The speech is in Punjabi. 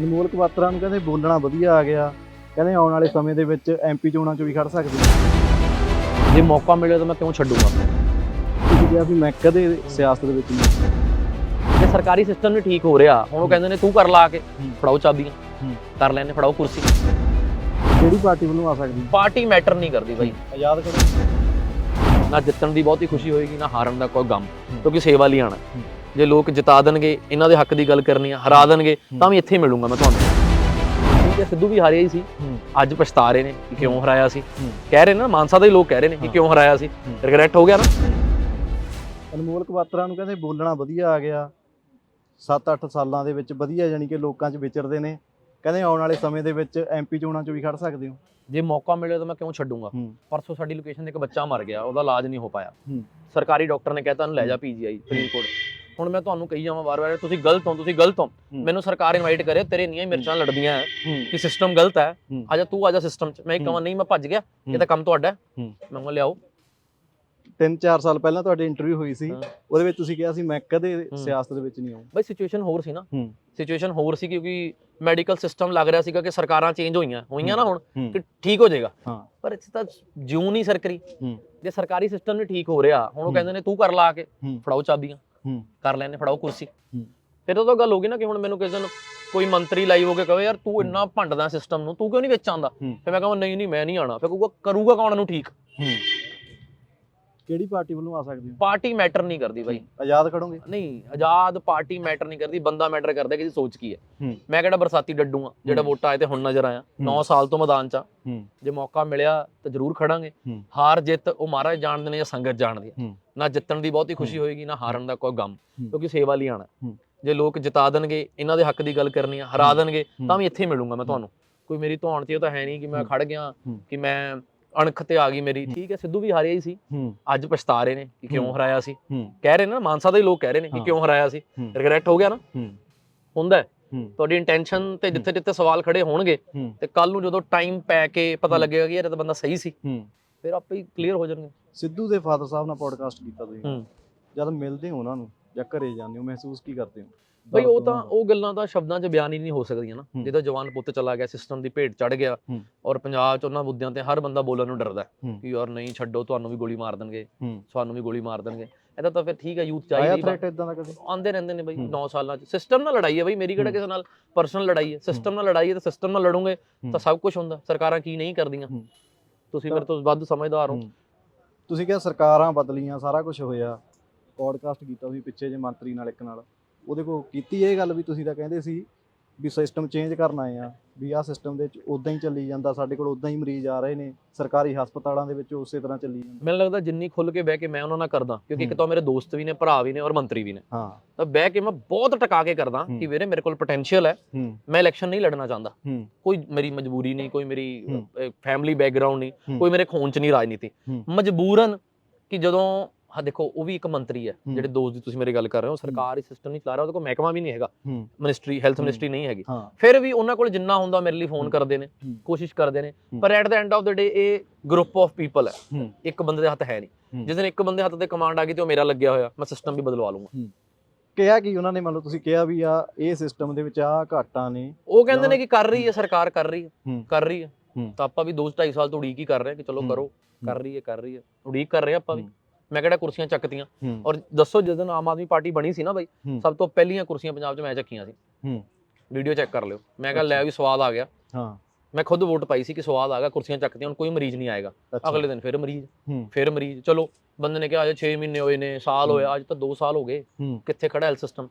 ਅਨਮੋਲ ਕਵਾਤਰਾ ਨੂੰ ਕਹਿੰਦੇ ਬੋਲਣਾ ਵਧੀਆ ਆ ਗਿਆ। ਕਹਿੰਦੇ ਆਉਣ ਵਾਲੇ ਸਮੇਂ ਦੇ ਵਿੱਚ ਐਮਪੀ ਚੋਣਾਂ 'ਚ ਵੀ ਖੜ ਸਕਦੇ। ਜੇ ਮੌਕਾ ਮਿਲੇ ਤਾਂ ਮੈਂ ਕਿਉਂ ਛੱਡੂਗਾ। ਤੁਸੀਂ ਕਿਹਾ ਵੀ ਮੈਂ ਕਦੇ ਸਿਆਸਤ ਦੇ ਵਿੱਚ ਨਹੀਂ ਜੇ ਸਰਕਾਰੀ ਸਿਸਟਮ ਨਹੀਂ ਠੀਕ ਹੋ ਰਿਹਾ। ਹੁਣ ਉਹ ਕਹਿੰਦੇ ਨੇ ਤੂੰ ਕਰ ਲਾ ਕੇ ਹੂੰ। ਫੜਾਓ ਚਾਬੀਆਂ। ਹੂੰ। ਕਰ ਲੈਣੇ ਫੜਾਓ ਕੁਰਸੀ। ਕਿਹੜੀ ਪਾਰਟੀ ਵੱਲੋਂ ਆ ਸਕਦੀ? ਪਾਰਟੀ ਮੈਟਰ ਨਹੀਂ ਕਰਦੀ ਬਾਈ। ਆਜ਼ਾਦ ਕਰੋ। ਨਾ ਜਿੱਤਣ ਦੀ ਬਹੁਤੀ ਖੁਸ਼ੀ ਹੋਏਗੀ ਨਾ ਹਾਰਨ ਦਾ ਕੋਈ ਗਮ। ਕਿਉਂਕਿ ਸੇਵਾ ਲਈ ਆਣਾ ਹੂੰ। ਜੇ ਲੋਕ ਜਿਤਾ ਦੇਣਗੇ ਇਹਨਾਂ ਦੇ ਹੱਕ ਦੀ ਗੱਲ ਕਰਨੀ ਆ ਹਰਾ ਦੇਣਗੇ ਤਾਂ ਵੀ ਇੱਥੇ ਮਿਲੂੰਗਾ ਮੈਂ ਤੁਹਾਨੂੰ। ਠੀਕ ਹੈ ਸਿੱਧੂ ਵੀ ਹਾਰਿਆ ਹੀ ਸੀ। ਅੱਜ ਪਛਤਾ ਰਹੇ ਨੇ ਕਿ ਕਿਉਂ ਹਰਾਇਆ ਸੀ। ਕਹਿ ਰਹੇ ਨਾ ਮਾਨਸਾ ਦੇ ਲੋਕ ਕਹਿ ਰਹੇ ਨੇ ਕਿ। ਕਿਉਂ ਹਰਾਇਆ ਸੀ। ਰਿਗਰੈਟ ਹੋ ਗਿਆ ਨਾ। ਅਨਮੋਲ ਕਵਾਤਰਾ ਨੂੰ ਕਹਿੰਦੇ ਬੋਲਣਾ ਵਧੀਆ ਆ ਗਿਆ। 7-8 ਸਾਲਾਂ ਦੇ ਵਿੱਚ ਵਧੀਆ ਜਾਨੀ ਕਿ ਲੋਕਾਂ 'ਚ ਵਿਚਰਦੇ ਨੇ। ਕਹਿੰਦੇ ਆਉਣ ਵਾਲੇ ਸਮੇਂ ਦੇ ਵਿੱਚ ਐਮਪੀ ਚੋਣਾਂ 'ਚ ਵੀ ਖੜ ਸਕਦੇ ਹੋ। ਜੇ ਮੌਕਾ ਮਿਲੇ ਤਾਂ ਮੈਂ ਕਿਉਂ ਛੱਡੂਗਾ? ਪਰਸੋਂ ਸਾਡੀ ਲੋਕੇਸ਼ਨ ਤੇ ਇੱਕ ਬੱਚਾ ਮਰ ਗਿਆ ਉਹਦਾ ਇਲਾਜ ਨਹੀਂ ਹੋ ਪਾਇਆ। ਸਰਕਾਰੀ ਡਾਕਟਰ ਨੇ ਕਹਿਤਾ ਇਹਨੂੰ ਲੈ ਜਾ ਪੀਜੀਆਈ ਫਰੀਦਕੋਟ। ਹੁਣ ਮੈਂ ਤੁਹਾਨੂੰ ਕਹੀ ਜਾਵਾਂ ਵਾਰ-ਵਾਰ ਤੁਸੀਂ ਗਲਤ ਹੋ ਤੁਸੀਂ ਗਲਤ ਹੋ। ਮੈਨੂੰ ਸਰਕਾਰ ਇਨਵਾਈਟ ਕਰੇ ਤੇਰੇ ਨੀਆਂ ਮਿਰਚਾਂ ਲੜਦੀਆਂ ਹੈ ਕਿ ਸਿਸਟਮ ਗਲਤ ਹੈ। ਆਜਾ ਤੂੰ ਆਜਾ ਸਿਸਟਮ 'ਚ ਮੈਂ। ਕਹਾਂ ਨਹੀਂ ਮੈਂ ਭੱਜ ਗਿਆ ਇਹ। ਤਾਂ ਕੰਮ ਤੁਹਾਡਾ। ਮੈਂ ਕਿਹਾ ਲਿਆਓ 3-4 ਸਾਲ ਪਹਿਲਾਂ ਤੁਹਾਡੀ ਇੰਟਰਵਿਊ ਹੋਈ ਸੀ। ਉਹਦੇ ਵਿੱਚ ਤੁਸੀਂ ਕਿਹਾ ਸੀ ਮੈਂ ਕਦੇ ਸਿਆਸਤ ਦੇ ਵਿੱਚ ਨਹੀਂ ਆਉਂ ਬਈ ਸਿਚੁਏਸ਼ਨ ਹੋਰ ਸੀ ਨਾ। ਸਿਚੁਏਸ਼ਨ ਹੋਰ ਸੀ ਕਿਉਂਕਿ ਮੈਡੀਕਲ ਸਿਸਟਮ ਲੱਗ ਰਿਹਾ ਸੀਗਾ ਕਿ ਸਰਕਾਰਾਂ ਚੇਂਜ ਹੋਈਆਂ ਹੋਈਆਂ ਨਾ ਹੁਣ। ਕਿ ਠੀਕ ਹੋ ਜਾਏਗਾ ਹਾਂ ਪਰ ਇੱਥੇ ਤਾਂ ਜਿਉਂ ਨਹੀਂ ਸਰਕਰੀ। ਜੇ ਸਰਕਾਰੀ ਸਿਸਟਮ ਨਹੀਂ ਠੀਕ ਹੋ ਰਿਹਾ ਹੁਣ ਉਹ। ਕਹਿੰਦੇ ਨੇ ਤੂੰ ਕਰ ਲਾ ਕੇ। ਫੜਾਓ ਚਾਬੀਆਂ ਹੂੰ। ਕਰ ਲੈਣੇ ਫੜਾਓ ਕੁਰਸੀ। ਫਿਰ ਉਹ ਤਾਂ ਗੱਲ ਹੋ ਗਈ ਨਾ ਕਿ ਹੁਣ ਮੈਨੂੰ ਕਿਸੇ ਨੂੰ ਕੋਈ ਮੰਤਰੀ ਲਾਈਵ ਹੋ ਕੇ ਕਹੇ ਯਾਰ ਤੂੰ ਇੰਨਾ ਭੰਡਦਾ ਸਿਸਟਮ ਨੂੰ ਤੂੰ ਕਿਉਂ ਨਹੀਂ ਵਿੱਚ ਆਉਂਦਾ। ਫਿਰ ਮੈਂ ਕਹਾਂ ਨਹੀਂ ਨਹੀਂ ਮੈਂ ਨਹੀਂ ਆਣਾ ਫਿਰ ਕਹੂਗਾ ਕਰੂਗਾ ਕੌਣ ਇਹਨੂੰ ਠੀਕ ਹੂੰ ਕਿਹੜੀ ਪਾਰਟੀ ਵੱਲੋਂ ਆ ਸਕਦੇ ਹੋ ਪਾਰਟੀ ਮੈਟਰ ਨਹੀਂ ਕਰਦੀ ਬਾਈ ਆਜ਼ਾਦ ਖੜੋਗੇ ਨਹੀਂ ਆਜ਼ਾਦ ਪਾਰਟੀ ਮੈਟਰ ਨਹੀਂ ਕਰਦੀ ਬੰਦਾ ਮੈਟਰ ਕਰਦਾ ਕਿ ਸੋਚ ਕੀ ਹੈ। ਮੈਂ ਕਿਹੜਾ ਬਰਸਾਤੀ ਡੱਡੂ ਆ ਜਿਹੜਾ। ਵੋਟਾਂ ਆਏ ਤੇ ਹੁਣ ਨਜ਼ਰ ਆਇਆ ਹੂੰ। 9 ਸਾਲ ਤੋਂ ਮੈਦਾਨ 'ਚ ਆ। ਜੇ ਮੌਕਾ ਮਿਲਿਆ ਤਾਂ ਜ਼ਰੂਰ ਖੜਾਂਗੇ। ਹਾਰ ਜਿੱਤ ਉਹ ਮਹਾਰਾਜ ਜਾਣਦੇ ਨੇ ਜਾਂ ਸੰਗਤ ਜਾਣਦੀ ਹੈ। ਨਾ ਜਿੱਤਣ ਦੀ ਬਹੁਤੀ ਖੁਸ਼ੀ ਹੋਏਗੀ ਨਾ ਹਾਰਨ ਦਾ ਕੋਈ ਗਮ। ਕਿਉਂਕਿ ਸੇਵਾ ਲਈ ਆਣਾ। ਜੇ ਲੋਕ ਜਿਤਾ ਦੇਣਗੇ ਇਹਨਾਂ ਦੇ ਹੱਕ ਦੀ ਗੱਲ ਕਰਨੀ ਆ ਹਰਾ। ਦੇਣਗੇ। ਤਾਂ ਵੀ ਇੱਥੇ ਮਿਲੂੰਗਾ ਮੈਂ ਤੁਹਾਨੂੰ ਕੋਈ ਮੇਰੀ ਧੌਣ ਇਹ ਤਾਂ ਹੈ ਨਹੀਂ ਕਿ ਮੈਂ। ਖੜ ਗਿਆ। ਕਿ ਮੈਂ ਅਣਖ ਤੇ ਆ ਗਈ ਮੇਰੀ। ਠੀਕ ਹੈ ਸਿੱਧੂ ਵੀ ਹਾਰਿਆ ਹੀ ਸੀ। ਅੱਜ ਪਛਤਾ ਰਹੇ ਨੇ ਕਿ ਕਿਉਂ। ਹਰਾਇਆ ਸੀ। ਕਹਿ ਰਹੇ ਨੇ ਨਾ ਮਾਨਸਾ ਦੇ ਲੋਕ ਕਹਿ ਰਹੇ ਨੇ ਕਿ। ਕਿਉਂ ਹਰਾਇਆ ਸੀ। ਰਿਗਰੈਟ ਹੋ ਗਿਆ ਨਾ। ਹੂੰ। ਹੁੰਦਾ ਤੁਹਾਡੀ ਇੰਟੈਂਸ਼ਨ ਤੇ ਜਿੱਥੇ ਜਿੱਥੇ ਸਵਾਲ ਖੜੇ ਹੋਣਗੇ ਤੇ ਕੱਲ ਨੂੰ ਜਦੋਂ ਟਾਈਮ ਪੈ ਕੇ ਪਤਾ। ਲੱਗੇਗਾ ਕਿ ਯਾਰ ਇਹ ਤਾਂ ਬੰਦਾ ਸਹੀ ਸੀ। ਫਿਰ ਆਪੇ ਹੀ ਕਲੀਅਰ ਹੋ ਜਾਣਗੇ। ਸਿੱਧੂ ਦੇ ਫਾਦਰ ਸਾਹਿਬ ਨਾਲ ਪੋਡਕਾਸਟ ਕੀਤਾ ਤੁਸੀਂ। ਜਦ ਮਿਲਦੇ ਹੋ ਉਹਨਾਂ ਨੂੰ ਜਾਂ ਘਰੇ ਜਾਂਦੇ ਹੋ ਮਹਿਸੂਸ ਕੀ ਕਰਦੇ ਹੋ? ਬਈ ਉਹ ਤਾਂ। ਉਹ ਗੱਲਾਂ ਤਾਂ ਸ਼ਬਦਾਂ 'ਚ ਬਿਆਨ ਹੀ ਨਹੀਂ ਹੋ ਸਕਦੀਆਂ ਨਾ ਹੂੰ। ਜਿਹਦਾ ਜਵਾਨ ਪੁੱਤ ਚਲਾ ਗਿਆ ਸਿਸਟਮ ਦੀ ਭੇਟ ਚੜ ਗਿਆ ਹੂੰ। ਔਰ ਪੰਜਾਬ 'ਚ ਉਹਨਾਂ ਮੁੱਦਿਆਂ ਤੇ ਹਰ ਬੰਦਾ ਬੋਲਣ ਨੂੰ ਡਰਦਾ ਹੈ ਹੂੰ। ਕਿ ਯਾਰ ਨਹੀਂ ਛੱਡੋ ਤੁਹਾਨੂੰ ਵੀ ਗੋਲੀ ਮਾਰ ਦੇਣਗੇ ਹੂੰ ਤੁਹਾਨੂੰ ਵੀ ਗੋਲੀ ਮਾਰ ਦੇਣਗੇ ਇਹਦਾ ਤਾਂ ਫਿਰ ਠੀਕ ਹੈ ਯੂਥ ਚਾਹੀਦੀ ਥ੍ਰੈਟ ਇਦਾਂ ਦਾ ਕਦੇ ਆਉਂਦੇ ਰਹਿੰਦੇ ਨੇ ਬਈ ਹੂੰ। 9 ਸਾਲਾਂ 'ਚ ਸਿਸਟਮ ਨਾਲ ਲੜਾਈ ਹੈ ਬਈ ਮੇਰੀ ਕਿਹੜਾ ਹੂੰ। ਕਿਸੇ ਨਾਲ ਪਰਸਨਲ ਲੜਾਈ ਹੈ ਸਿਸਟਮ ਨਾਲ ਲੜਾਈ ਹੈ ਤਾਂ ਸਿਸਟਮ ਨਾਲ ਲੜੋਗੇ ਹੂੰ। ਤਾਂ ਸਭ ਕੁਝ ਹੁੰਦਾ ਸਰਕਾਰਾਂ ਕੀ ਨਹੀਂ ਕਰਦੀਆਂ ਹੂੰ। ਤੁਸੀਂ ਮੇਰੇ ਤੋਂ ਵੱਧ ਸਮਝਦਾਰ ਹੋ ਹੂੰ। ਤੁਸੀਂ ਕਿਹਾ ਸਰਕਾਰਾਂ ਬਦਲੀਆਂ ਸਾਰਾ ਕੁਝ ਹੋਇਆ ਪੋਡਕਾਸਟ ਕੀਤਾ ਸੀ ਪਿੱਛੇ ਜੇ ਮੰਤਰੀ ਨਾਲ ਇੱਕ ਨਾਲ ਉਹਦੇ ਕੋਲ ਕੀਤੀ ਇਹ ਗੱਲ ਵੀ ਤੁਸੀਂ ਤਾਂ ਕਹਿੰਦੇ ਸੀ ਵੀ ਸਿਸਟਮ ਚੇਂਜ ਕਰਨਾ ਆਏ ਆ ਵੀ ਆਹ ਸਿਸਟਮ ਦੇ ਵਿੱਚ ਉਦਾਂ ਹੀ ਚੱਲੀ ਜਾਂਦਾ ਸਾਡੇ ਕੋਲ ਉਦਾਂ ਹੀ ਮਰੀਜ਼ ਆ ਰਹੇ ਨੇ ਸਰਕਾਰੀ ਹਸਪਤਾਲਾਂ ਦੇ ਵਿੱਚ ਉਸੇ ਤਰ੍ਹਾਂ ਚੱਲੀ ਜਾਂਦਾ ਮੈਨੂੰ ਲੱਗਦਾ ਜਿੰਨੀ ਖੁੱਲ ਕੇ ਬਹਿ ਕੇ ਮੈਂ ਉਹਨਾਂ ਨਾਲ ਕਰਦਾ ਕਿਉਂਕਿ ਇੱਕ। ਤਾਂ ਮੇਰੇ ਦੋਸਤ ਵੀ ਨੇ ਭਰਾ ਵੀ ਨੇ ਔਰ ਮੰਤਰੀ ਵੀ ਨੇ ਹਾਂ ਤਾਂ ਬਹਿ ਕੇ ਮੈਂ ਬਹੁਤ ਟਕਾ ਕੇ ਕਰਦਾ। ਕਿ ਵੀਰੇ ਮੇਰੇ ਕੋਲ ਪੋਟੈਂਸ਼ੀਅਲ ਹੈ ਮੈਂ ਇਲੈਕਸ਼ਨ ਨਹੀਂ ਲੜਨਾ ਚਾਹੁੰਦਾ ਕੋਈ ਮੇਰੀ ਮਜਬੂਰੀ ਨਹੀਂ ਕੋਈ ਮੇਰੀ। ਫੈਮਿਲੀ ਬੈਕਗ੍ਰਾਉਂਡ ਨਹੀਂ। ਕੋਈ ਮੇਰੇ ਖੂਨ ਚ ਨਹੀਂ ਰਾਜਨੀਤੀ। ਮਜਬੂਰਨ ਕਿ ਜਦੋਂ ਹਾਂ ਦੇਖੋ ਉਹ ਵੀ ਇੱਕ ਮੰਤਰੀ ਹੈ ਹੂੰ। ਜਿਹੜੇ ਦੋਸਤ ਦੀ ਤੁਸੀਂ ਮੇਰੀ ਗੱਲ ਕਰ ਰਹੇ ਹੋ ਸਰਕਾਰੀ ਸਿਸਟਮ ਨਹੀਂ ਚਲਾ ਰਿਹਾ ਉਹਦੇ ਕੋਲ ਮਹਿਕਮਾ ਵੀ ਨਹੀਂ ਹੈਗਾ ਹੂੰ ਮਿਨਿਸਟਰੀ ਹੈਲਥ ਹੂੰ। ਮਿਨਿਸਟਰੀ ਨਹੀਂ ਹੈਗੀ ਹਾਂ ਫਿਰ ਵੀ ਉਹਨਾਂ ਕੋਲ ਜਿੰਨਾ ਹੁੰਦਾ ਮੇਰੇ ਲਈ ਫੋਨ ਹੂੰ। ਕਰਦੇ ਨੇ ਹੂੰ। ਕੋਸ਼ਿਸ਼ ਕਰਦੇ ਨੇ ਹੂੰ। ਪਰ at the end of the day ਇਹ ਗਰੁੱਪ ਆਫ ਪੀਪਲ ਹੈ ਹੂੰ ਇੱਕ ਬੰਦੇ ਦੇ ਹੱਥ ਹੈ ਨਹੀਂ ਹੂੰ। ਜਿਸ ਦਿਨ ਇੱਕ ਬੰਦੇ ਹੱਥ ਤੇ ਕਮਾਂਡ ਆ ਗਈ ਤੇ ਉਹ ਮੇਰਾ ਲੱਗਿਆ ਹੋਇਆ ਮੈਂ ਸਿਸਟਮ ਵੀ ਬਦਲਵਾ ਲੂੰਗਾ ਕਿਹਾ ਕਿ ਉਹਨਾਂ ਨੇ ਮੰਨ ਲਓ ਤੁਸੀਂ ਕਿਹਾ ਵੀ ਆ ਇਹ ਸਿਸਟਮ ਦੇ ਵਿੱਚ ਆ ਘਾਟਾਂ ਨੇ ਉਹ ਕਹਿੰਦੇ ਨੇ ਕਿ ਕਰ ਰਹੀ ਹੈ ਸਰਕਾਰ ਕਰ ਰਹੀ ਹੈ ਹੂੰ। ਕਰ ਰਹੀ ਹੈ ਹੂੰ। ਤਾਂ ਆਪਾਂ ਵੀ 2 2.5 ਸਾਲ ਤੋਂ ਉਡੀਕ ਹੀ ਕਰ ਰਹੇ ਹਾਂ ਕਿ ਚਲੋ ਹੂੰ। ਕਰੋ ਕਰ ਰਹੀ ਹੈ ਕਰ ਰਹੀ ਹੈ ਉਡੀਕ ਕਰ ਰਹੇ ਹਾਂ ਆਪਾਂ ਵੀ ਹੂੰ। ਮੈਂ ਕਿਹੜਾ ਕੁਰਸੀਆਂ ਚੱਕਤੀਆਂ। ਔਰ ਦੱਸੋ ਜਿਸ ਦਿਨ ਆਮ ਆਦਮੀ ਪਾਰਟੀ ਬਣੀ ਸੀ ਨਾ ਬਾਈ। ਸਭ ਤੋਂ ਪਹਿਲੀਆਂ ਕੁਰਸੀਆਂ ਪੰਜਾਬ 'ਚ ਮੈਂ ਚੱਕੀਆਂ ਸੀ। ਹੂੰ। ਵੀਡੀਓ ਚੈੱਕ ਕਰ ਲਿਓ। ਮੈਂ ਕਿਹਾ ਲੈ ਵੀ ਸਵਾਦ ਆ ਗਿਆ। ਹਾਂ। ਮੈਂ ਖੁਦ ਵੋਟ ਪਾਈ ਸੀ ਕਿ ਸਵਾਦ ਆ ਗਿਆ ਕੁਰਸੀਆਂ ਚੱਕਤੀਆਂ ਹੁਣ ਕੋਈ ਮਰੀਜ਼ ਨਹੀਂ ਆਏਗਾ। ਅਗਲੇ ਦਿਨ ਫਿਰ ਮਰੀਜ਼। ਫਿਰ ਮਰੀਜ਼। ਚਲੋ ਬੰਦੇ ਨੇ ਕਿਹਾ ਅਜੇ 6 ਮਹੀਨੇ ਹੋਏ ਨੇ ਸਾਲ। ਹੋਇਆ ਅੱਜ ਤਾਂ 2 ਸਾਲ ਹੋ ਗਏ। ਕਿੱਥੇ ਖੜਾ ਹੈਲਥ ਸਿਸਟਮ